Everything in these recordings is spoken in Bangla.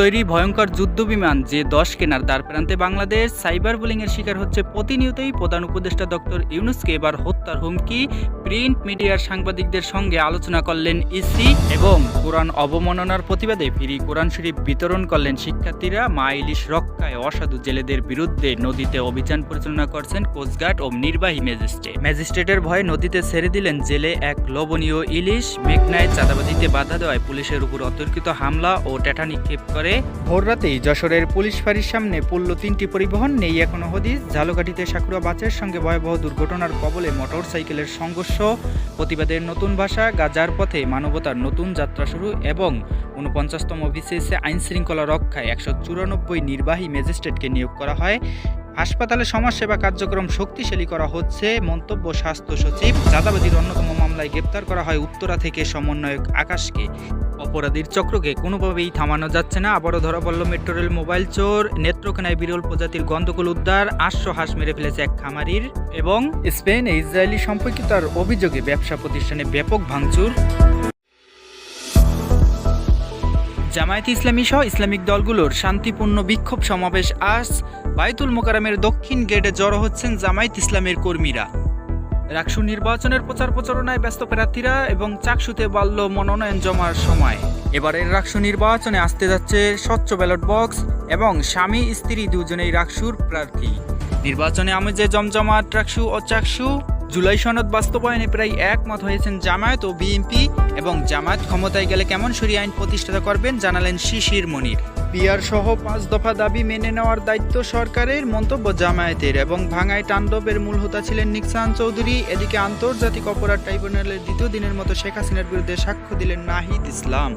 তৈরি ভয়ঙ্কর যুদ্ধ বিমান যে দশ কেনার দ্বার প্রান্তে বাংলাদেশ, সাইবার বুলিংয়ের শিকার হচ্ছে প্রতিনিয়তই প্রধান উপদেষ্টা ডক্টর ইউনুসকে। এবার হত্যার হুমকি প্রিন্ট মিডিয়ার সাংবাদিকদের সঙ্গে আলোচনা করলেন ইসি এবং কোরআন অবমাননার প্রতিবাদে ফিরি কোরআন শরীফ বিতরণ করলেন শিক্ষার্থীরা। মা ইলিশ রক্ষায় অসাধু জেলেদের বিরুদ্ধে নদীতে অভিযান পরিচালনা করছেন কোস্টগার্ড ও নির্বাহী ম্যাজিস্ট্রেট। ম্যাজিস্ট্রেটের ভয়ে নদীতে ছেড়ে দিলেন জেলে এক লবণীয় ইলিশ। মেঘনায় চাঁদাবাজিতে বাধা দেওয়ায় পুলিশের উপর অতর্কিত হামলা ও ট্যাটা নিক্ষেপ করে ভোররাতেই যশোরের পুলিশ ফাঁড়ির সামনে পড়ল তিনটি পরিবহন নেই এখনও হদিস ঝালকাঠিতে সাকুরা বাসের সঙ্গে ভয়াবহ দুর্ঘটনার কবলে মোটর সাইকেলের সংঘর্ষ। প্রতিবাদের নতুন ভাষা, গাজার পথে মানবতার নতুন যাত্রা শুরু এবং উনপঞ্চাশতম বিসিএসে আইন শৃঙ্খলা রক্ষায় একশো চুরানব্বই নির্বাহী ম্যাজিস্ট্রেটকে নিয়োগ করা হয়। হাসপাতালে সমাজসেবা কার্যক্রম শক্তিশালী করা হচ্ছে, মন্তব্য স্বাস্থ্য সচিব। চাঁদাবাজির অন্যতম মামলায় গ্রেপ্তার করা হয় উত্তরা থেকে সমন্বয়ক আকাশকে। অপরাধীর চক্রকে কোনোভাবেই থামানো যাচ্ছে না। আবারও ধরা পড়ল মেট্রো রেল মোবাইল চোর। নেত্রকোনায় বিরল প্রজাতির গন্ধকুল উদ্ধার, আটশো হাঁস মেরে ফেলেছে এক খামারির এবং স্পেনে ইসরায়েলি সম্পর্কিতার অভিযোগে ব্যবসা প্রতিষ্ঠানে ব্যাপক ভাঙচুর। জামায়াত ইসলামী সহ ইসলামিক দলগুলোর শান্তিপূর্ণ বিক্ষোভ সমাবেশ আজ। বাইতুল মোকারামের দক্ষিণ গেটে জড়ো হচ্ছেন জামায়াত ইসলামের কর্মীরা। রাকসু নির্বাচনের প্রচার প্রচারণায় ব্যস্ত প্রার্থীরা এবং চাকসুতে বাড়ল মনোনয়ন জমার সময়। এবারের রাকসু নির্বাচনে আসতে যাচ্ছে স্বচ্ছ ব্যালট বক্স এবং স্বামী, স্ত্রী দুজনেই রাকসুর প্রার্থী। নির্বাচনে আমেজে জমজমাট রাকসু ও চাকসু, জুলাই সনদ বাস্তবায়নে প্রায় একমত হয়েছেন জামায়াত ও বিএনপি এবং জামায়াত ক্ষমতায় গেলে কেমন সরি আইন প্রতিষ্ঠা করবেন জানালেন শিশির মনির। পিয়ার সহ পাঁচ দফা দাবি মেনে নেওয়ার দায়িত্ব সরকারের মন্তব্য জামায়াতের এবং ভাঙায় তাণ্ডবের মূল হোতা ছিলেন নিকসান চৌধুরী। এদিকে আন্তর্জাতিক অপরাধ ট্রাইব্যুনালের দ্বিতীয় দিনের মতো শেখ হাসিনার বিরুদ্ধে সাক্ষ্য দিলেন নাহিদ ইসলাম।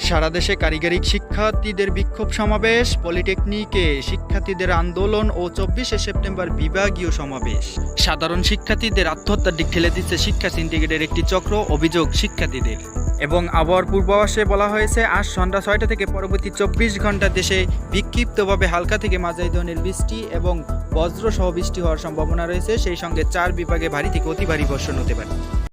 সারা দেশে কারিগরি শিক্ষার্থীদের বিক্ষোভ সমাবেশ, পলিটেকনিকে শিক্ষার্থীদের আন্দোলন ও চব্বিশে সেপ্টেম্বর বিভাগীয় সমাবেশ। সাধারণ শিক্ষার্থীদের আত্মহত্যার দিক ঠেলে দিচ্ছে শিক্ষা সিন্ডিকেটের একটি চক্র, অভিযোগ শিক্ষার্থীদের। এবং আবহাওয়ার পূর্বাভাসে বলা হয়েছে, আজ সন্ধ্যা ছয়টা থেকে পরবর্তী চব্বিশ ঘণ্টা দেশে বিক্ষিপ্তভাবে হালকা থেকে মাঝারি ধরনের বৃষ্টি এবং বজ্র সহ বৃষ্টি হওয়ার সম্ভাবনা রয়েছে। সেই সঙ্গে চার বিভাগে ভারী থেকে অতি ভারী বর্ষণ হতে পারে।